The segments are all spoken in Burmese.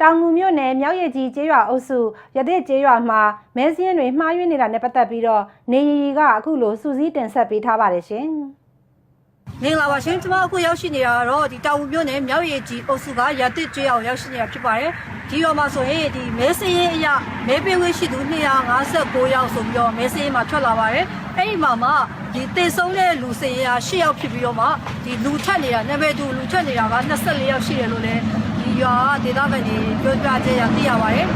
တောင်ငူမြို့နယ်မြောက်ရည်ကြီးကျေးရွာအုပ်စုရတဲ့ကျေးရွာမှာမဲစင်းတွေမှားယွင်းနေတာနဲ့ပတ်သက်ပြီးတော့နေရီရီကအခုလိုစူးစီးတင်ဆက်ပေးထားပါတယ်ရှင်။မင်္ဂလာပါရှင်ကျွန်မအခုရောက်ရှိနေတာကတော့ဒီတောင်ဦးမြို့နယ်မြောက်ရည်ကြီးအုပ်စုကရတစ်ကျွေးအောင်ရောက်ရှိနေတာဖြစ်ပါတယ်ဒီရောမှာဆိုရင်ဒီမဲစင်းရင်အရမဲပေးဝေးရှိသူ259ယောက်ဆိုပြီးတော့မဲစင်းရင်မှာထွက်လာပါတယ်အဲ့ဒီမှာမှဒီတေဆုံးတဲ့လူစင်းရင်က10ယောက်ဖြစ်ပြီးတော့မှဒီလူထက်နေတာနာမည်တူလူထက်နေတာက24ယောက်ရှိတယ်လို့လည်း ဒီရွာဒေသခံတွေပြောပြကြရသိရပါတယ်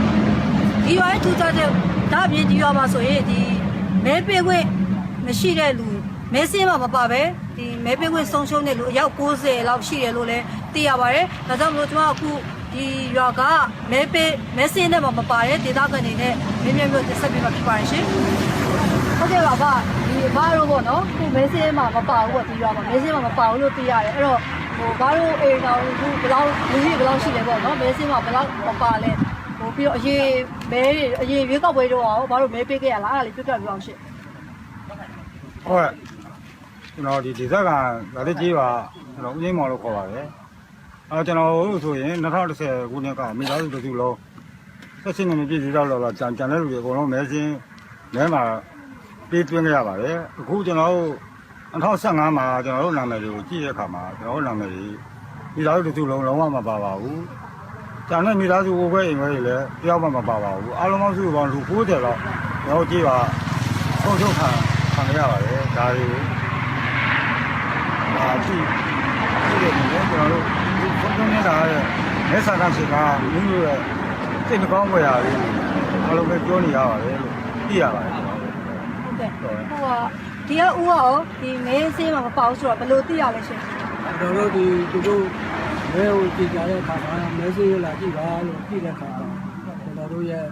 ဒီရွာရဲ့ထူးခြားချက်ဒါအပြင်ဒီရွာမှာဆိုရင်ဒီမဲပေးဝေးမရှိတဲ့လူမဲစင်းမှာမပါပဲဒီမဲပေးခွင့်ဆုံးရှုံးတဲ့လူအယောက်90လောက်ရှိတယ်လို့လည်းသိရပါတယ်။ဒါကြောင့်မလို့ကျွန်တော်အခုဒီရွာကမဲပေးမဲစင်းနဲ့မှမပါတဲ့ဒေသခံတွေနဲ့မင်းမြတ်မျိုးတက်ဆက်ပြီးမှဖြစ်ပါတယ်ရှင်။ဟုတ်ကဲ့ပါဗျ။ဒီဘာလို့ပေါ့နော်။ခုမဲစင်းမှာမပါဘူးပေါ့ဒီရွာမှာမဲစင်းမှာမပါဘူးလို့သိရတယ်။အဲ့တော့ ဟိုဘာလို့အေးတော်ခုဘယ်လောက်လူကြီးဘယ်လောက်ရှိလဲပေါ့နော်။မဲစင်းမှာဘယ်လောက်မပါလဲ။ဟိုပြီးတော့အရေးမဲအရေးရွေးကောက်ပွဲတော့အောင်ဘာလို့မဲပေးခဲ့ရလားအဲ့ဒါလေးပြပြပြအောင်ရှင်ဟုတ်ကဲ့ကျွန်တော်ဒီဒေသခံဗတိကြီးပါကျွန်တော်ဦးရင်းမောင်လို့ခေါ်ပါတယ်အဲကျွန်တော်တို့ဆိုရင်2010ခုနှစ်ကမိသားစုတစ်စုလုံးဆက်ရှင်နေပြည့်စည်တော့တော့ကြံကြံတဲ့လူတွေအကုန်လုံးမဲစင်းမဲမှာပေးသွင်းကြရပါတယ်အခုကျွန်တော်တို့ 2015မှာကျွန်တော်တို့နာမည်တွေကိုကြည့်ရတဲ့အခါမှာကျွန်တော်တို့နာမည်တွေမိသားစုတစ်စုလုံးလုံးဝမပါပါဘူးကျန်တဲ့မိသားစုကိုပဲအိမ်ပဲတွေလည်းတယောက်မှမပါပါဘူးအားလုံးပေါင်းစုပေါင်းလူ90လောက်ကျွန်တော်တို့ကြည့်ပါဆုံးရှုံးခံခံရပါတယ်ဒါတွေကိုဒါကြည့်ကြည့်တယ်နော်ကျွန်တော်တို့ဒီဖုန်းနေတာရဲ့မဲဆာကရှင်ကမိမိရဲ့စိတ်နှကောင်းွယ်ရာလေးအားလုံးပဲပြောနေရပါတယ်လို့သိရပါတယ်ကျွန်တော်တို့ဟုတ်ကဲ့ဟိုက ဒီကဦးရောဒီမဲစင်းမှာမပေါဘူးဆိုတော့ဘယ်လိုသိရလဲရှင်ကျွန်တော်တို့ဒီသူတို့မဲကိုကြည်ကြတဲ့အခါမှာမဲဆေးရလာကြည့်ပါလို့ကြည့်တဲ့အခါမှာကျွန်တော်တို့ရဲ့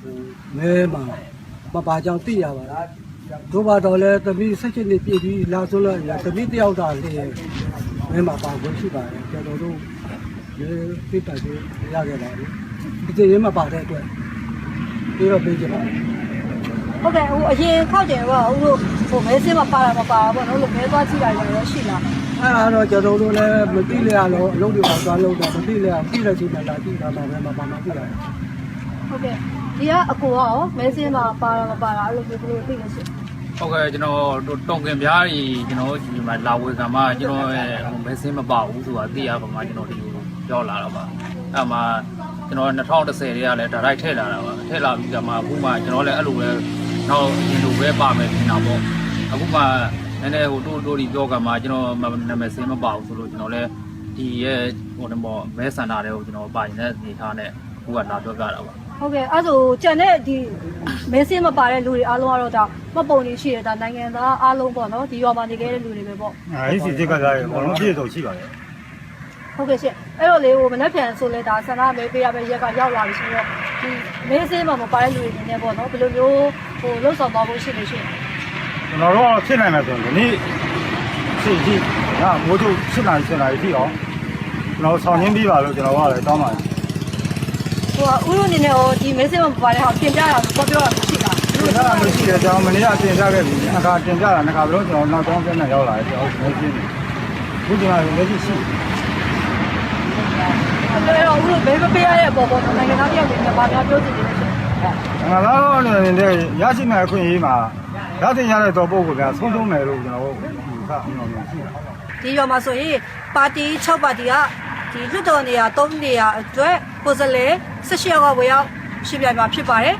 ဟိုမဲမှာမပါကြောင်သိရပါတယ်တို့ပါတော့လဲသမီးဆက်ချစ်နေပြည်ပြီးလာဆိုလို့ရသမီးတယောက်သာလေမဲမှာပါဖို့ရှိပါတယ်ကျွန်တော်တို့မဲပြတ်တယ်ရခဲ့ပါပြီဒီကျေးမပါတဲ့အတွက်ပြီးတော့ပြေးကြပါ ဟုတ်ကဲ့ဟိုအရင်ခောက်တယ်ကဦးတို့ဟိုမဲစင်းမှာပါတာမပါဘူးပေါ့နော်လို့မဲသွားကြည့်တာရောရှိလားအဲ့ဒါတော့ကျွန်တော်တို့လည်းမသိလေရတော့အလုပ်တွေပါသွားလို့တော့မသိလေရပြည့်တဲ့ချိန်မှာလာကြည့်တာမှပဲမပါမှပြရတယ်ဟုတ်ကဲ့ဒီကအကိုရောမဲစင်းမှာပါတာမပါတာအဲ့လိုမျိုးဘယ်လိုသိလဲရှင်ဟုတ်ကဲ့ကျွန်တော်တုံကင်ပြားကြီးကျွန်တော်ဒီမှာလာဝေကံမှာကျွန်တော်ရဲ့ဟိုမဲစင်းမပါဘူးဆိုတာသိရပါမှာကျွန်တော်ဒီလိုပြောလာတော့ပါအဲ့မှာကျွန်တော်2010တည်းကလည်းဒါရိုက်ထည့်လာတာပါထည့်လာပြီးတော့မှအခုမှကျွန်တော်လည်းအဲ့လိုပဲ တော့ဒီလိုပဲပါမယ်ပြင်တာပေါ့အခုမှနည်းနည်းဟိုတိုးတိုးဒီပြောကမှကျွန်တော်နာမည်စင်းမပါဘူးဆိုလို့ကျွန်တော်လည်းဒီရဲ့ဟိုတမောမဲဆန္ဒတွေကိုကျွန်တော်ပါနေတဲ့အနေထားနဲ့အခုကလာပြောပြတာပါဟုတ်ကဲ့အဲ့ဆိုကြံတဲ့ဒီမဲစင်းမပါတဲ့လူတွေအားလုံးကတော့ဒါမပုံနေရှိတယ်ဒါနိုင်ငံသားအားလုံးပေါ့နော်ဒီရွာမှာနေခဲ့တဲ့လူတွေပဲပေါ့အဲဒီစီစစ်ကစားရင်အကုန်လုံးပြည့်စုံရှိပါတယ်ဟုတ်ကဲ့ရှင်အဲ့တော့လေဟိုမနေ့ပြန်ဆိုလဲဒါဆန္ဒမဲပေးရပဲရက်ကရောက်လာပြီဆိုတော့ဒီမဲစင်းမှာမပါတဲ့လူတွေနေနေပေါ့နော်ဘယ်လိုမျိုး ဟိုလှုပ်ဆောင်သွားဖို့ရှိနေရှင်ကျွန်တော်တို့ဖြစ်နိုင်မယ်ဆိုရင်ဒီနေ့စီကြည့်ငါမိုးချုပ်ဖြစ်နိုင်ဖြစ်နိုင်ပြီအောင်ကျွန်တော်ဆောင်ရင်းပြီးပါလို့ကျွန်တော်ကလည်းတောင်းပါတယ်ဟိုကဦးတို့အနေနဲ့ဟိုဒီမဲစင်းမှာမပါတဲ့ဟာပြင်ပြတာကိုပြောတာရှိလားဒီကနေ့မရှိတယ်ကျွန်တော်မနေ့ကတင်ပြခဲ့ပြီအခါတင်ပြတာနှစ်ခါဘလုံးကျွန်တော်နောက်တော့ပြန်ရောက်လာတယ်ကျွန်တော်မဲရှင်းခုကျွန်တော်လည်းရှိရှိအဲ့တော့ဦးတို့ဘယ်မပေးရတဲ့အပေါ်ပေါ့နော်နိုင်ငံသားတယောက်အနေနဲ့ဗာများပြောချင်တယ်ရှ င်ငါတော့အနေနဲ့ရရှိမယ့်အခွင့်အရေးမှာရတဲ့ရတဲ့တော့ပုဂ္ဂိုလ်ကဆုံးဆုံးမယ်လို့ကျွန်တော်တို့ယူဆအောင်လို့ရှိတာဒီရောမှာဆိုရင်ပါတီ6ပါတီကဒီလွတ်တော်နေရာ3နေရာအတွက်ကိုယ်စားလှယ်18ယောက်ကဝေရောက်ရှင်းပြမှာဖြစ်ပါတယ်